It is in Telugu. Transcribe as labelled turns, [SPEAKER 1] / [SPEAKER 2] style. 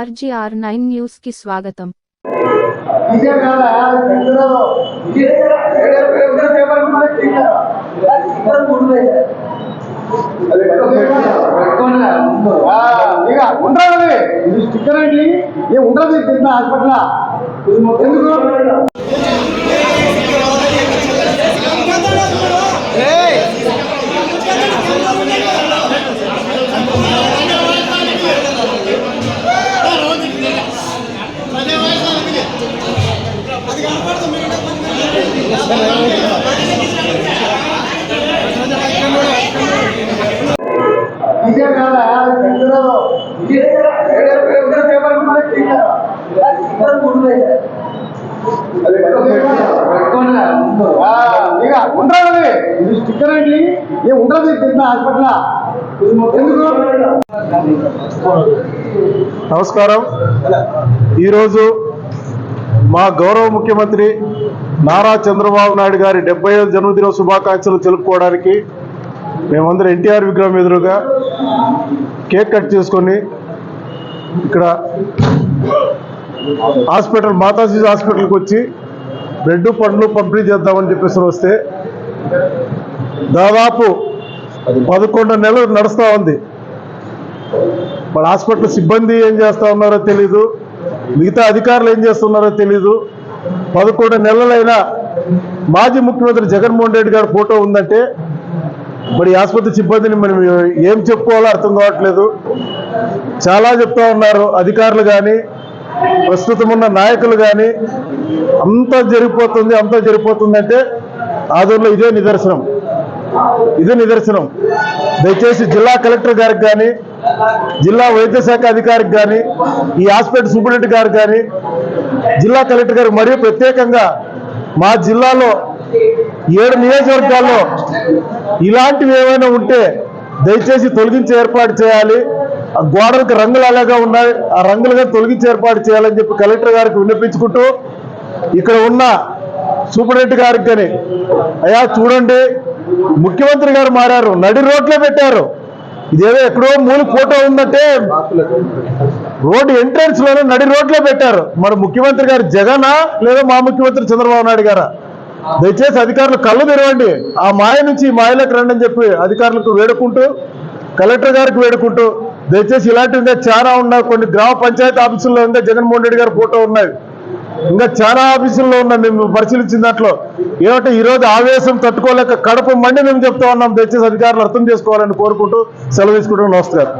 [SPEAKER 1] ఆర్జీఆర్ నైన్ న్యూస్కి స్వాగతం
[SPEAKER 2] ఇదే ఉండదు స్టిక్కర్ ఏ ఉండదు తిన్న హాస్పిటల్. ఎందుకు? ఇది స్టిక్కర్ అండి ఏ ఉండదు తిన్న హాస్పిటల్
[SPEAKER 3] నమస్కారం. ఈరోజు మా గౌరవ ముఖ్యమంత్రి నారా చంద్రబాబు నాయుడు గారి డెబ్బై ఐదు జన్మదిన శుభాకాంక్షలు తెలుపుకోవడానికి మేమందరం ఎన్టీఆర్ విగ్రహం ఎదురుగా కేక్ కట్ చేసుకొని ఇక్కడ హాస్పిటల్ మాతాజీ హాస్పిటల్కి వచ్చి బ్రెడ్ పండ్లు పంపిణీ చేద్దామని చెప్పేసి వస్తే దాదాపు పదకొండు నెలలు నడుస్తూ ఉంది. మన హాస్పిటల్ సిబ్బంది ఏం చేస్తూ ఉన్నారో తెలీదు. మిగతా అధికారులు ఏం చేస్తున్నారో తెలీదు. పదకొండు నెలలైనా మాజీ ముఖ్యమంత్రి జగన్మోహన్ రెడ్డి గారి ఫోటో ఉందంటే మరి ఆసుపత్రి సిబ్బందిని మనం ఏం చెప్పుకోవాలో అర్థం కావట్లేదు. చాలా చెప్తా ఉన్నారు అధికారులు కానీ ప్రస్తుతం ఉన్న నాయకులు కానీ అంతా జరిగిపోతుంది అంతా జరిగిపోతుందంటే ఆదూరులో ఇదే నిదర్శనం. ఇదే నిదర్శనం. దయచేసి జిల్లా కలెక్టర్ గారికి కానీ జిల్లా వైద్య శాఖ అధికారికి కానీ ఈ హాస్పిటల్ సూపరింటెండెంట్ గారికి కానీ జిల్లా కలెక్టర్ గారు మరియు ప్రత్యేకంగా మా జిల్లాలో ఏడు నియోజకవర్గాల్లో ఇలాంటివి ఏమైనా ఉంటే దయచేసి తొలగించి ఏర్పాటు చేయాలి. ఆ గోడలకు రంగులు అలాగా ఉన్నాయి. ఆ రంగులుగా తొలగించి ఏర్పాటు చేయాలని చెప్పి కలెక్టర్ గారికి విన్నపించుకుంటూ ఇక్కడ ఉన్న సూపరింటెండెంట్ గారికి కానీ అయ్యా చూడండి ముఖ్యమంత్రి గారు మారారు నడి రోడ్లే పెట్టారు. ఇదేదో ఎక్కడో మూడు ఫోటో ఉందంటే రోడ్డు ఎంట్రన్స్లోనే నడి రోడ్లే పెట్టారు. మరి ముఖ్యమంత్రి గారు జగనా లేదా మా ముఖ్యమంత్రి చంద్రబాబు నాయుడు గారా? దయచేసి అధికారులు కళ్ళు తెరవండి. ఆ మాయ నుంచి ఈ మాయలోకి రండి అని చెప్పి అధికారులకు వేడుకుంటూ కలెక్టర్ గారికి వేడుకుంటూ దయచేసి ఇలాంటివి ఇంకా చాలా ఉన్నాయి కొన్ని గ్రామ పంచాయతీ ఆఫీసుల్లో ఇంకా జగన్మోహన్ రెడ్డి గారి ఫోటో ఉన్నాయి. ఇంకా చాలా ఆఫీసుల్లో ఉన్నాయి మేము పరిశీలించిన దాంట్లో ఏమంటే ఈ రోజు ఆవేశం తట్టుకోలేక కడుపు మండి మేము చెప్తా ఉన్నాం దయచేసి అధికారులు అర్థం చేసుకోవాలని కోరుకుంటూ సెలవు తీసుకుంటూ నమస్కారం.